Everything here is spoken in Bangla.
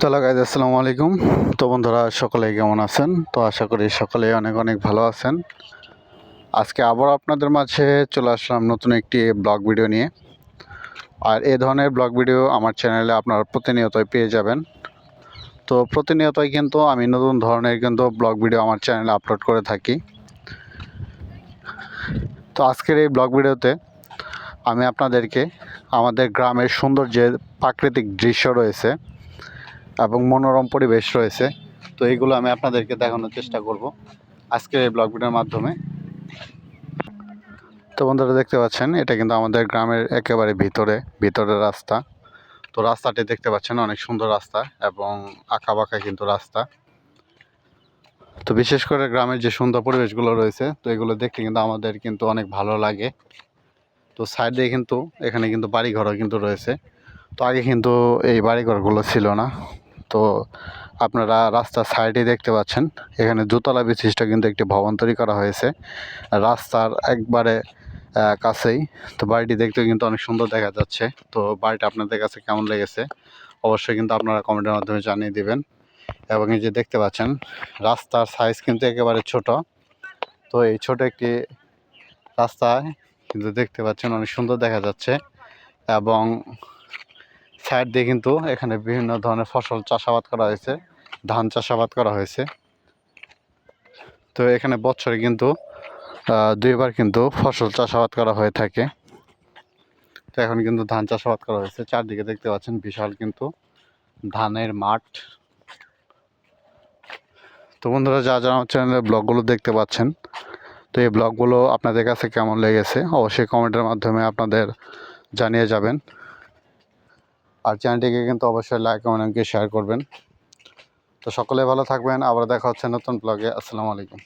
তো গাইজ আসসালামু আলাইকুম। তো বন্ধুরা সকলে কেমন আছেন? তো আশা করি সকলে অনেক অনেক ভালো আছেন। আজকে আবার আপনাদের মাঝে চলে আসলাম নতুন একটি ব্লগ ভিডিও নিয়ে। আর এ ধরনের ব্লগ ভিডিও আমার চ্যানেলে আপনারা প্রতিনিয়তই পেয়ে যাবেন। তো প্রতিনিয়তই কিন্তু আমি নতুন ধরনের কিন্তু ব্লগ ভিডিও আমার চ্যানেলে আপলোড করে থাকি। তো আজকের এই ব্লগ ভিডিওতে আমি আপনাদেরকে আমাদের গ্রামের সুন্দর যে প্রাকৃতিক দৃশ্য রয়েছে। এবং মনোরম পরিবেশ রয়েছে। তো এইগুলো আমি আপনাদেরকে দেখানোর চেষ্টা করব আজকের এই ব্লগ ভিডিওর মাধ্যমে। তো বন্ধুরা দেখতে পাচ্ছেন, এটা কিন্তু আমাদের গ্রামের একেবারে ভিতরে ভিতরের রাস্তা। তো রাস্তাটি দেখতে পাচ্ছেন, অনেক সুন্দর রাস্তা এবং আঁকা বাঁকা কিন্তু রাস্তা। তো বিশেষ করে গ্রামের যে সুন্দর পরিবেশগুলো রয়েছে, তো এগুলো দেখতে কিন্তু আমাদের কিন্তু অনেক ভালো লাগে। তো সাইড কিন্তু, এখানে কিন্তু বাড়িঘরও কিন্তু রয়েছে। তো আগে কিন্তু এই বাড়িঘরগুলো ছিল না। তো আপনারা রাস্তার সাইডে দেখতে পাচ্ছেন। এখানে দোতলা বিশিষ্ট কিন্তু একটি ভবন তৈরি করা হয়েছে। রাস্তার একবারে কাছেই। তো বাড়িটি দেখতে কিন্তু অনেক সুন্দর দেখা যাচ্ছে। তো বাড়িটা আপনাদের কাছে কেমন লেগেছে? অবশ্যই কিন্তু আপনারা কমেন্টের মাধ্যমে জানিয়ে দিবেন। এবং এই যে দেখতে পাচ্ছেন, রাস্তার সাইজ কিন্তু একেবারে ছোট। তো এই ছোট একটি রাস্তায় কিন্তু দেখতে পাচ্ছেন অনেক সুন্দর দেখা যাচ্ছে। এবং সাইড দিয়ে কিন্তু এখানে বিভিন্ন ধরনের ফসল চাষাবাদ করা হয়েছে, ধান চাষাবাদ করা হয়েছে। তো এখানে বছরে কিন্তু দুইবার কিন্তু ফসল চাষাবাদ করা হয়ে থাকে। তো এখন কিন্তু ধান চাষাবাদ করা হয়েছে। চারদিকে দেখতে পাচ্ছেন বিশাল কিন্তু ধানের মাঠ। তো বন্ধুরা যা যা আমার চ্যানেলের ব্লগগুলো দেখতে পাচ্ছেন, তো এই ব্লগগুলো আপনাদের কাছে কেমন লেগেছে, অবশ্যই কমেন্টের মাধ্যমে আপনাদের জানিয়ে যাবেন। আর চ্যানেলটিকে কিন্তু অবশ্যই লাইক কমেন্ট শেয়ার করবেন। তো সকলে ভালো থাকবেন, আবার দেখা হচ্ছে নতুন ব্লগে আসসালামু আলাইকুম।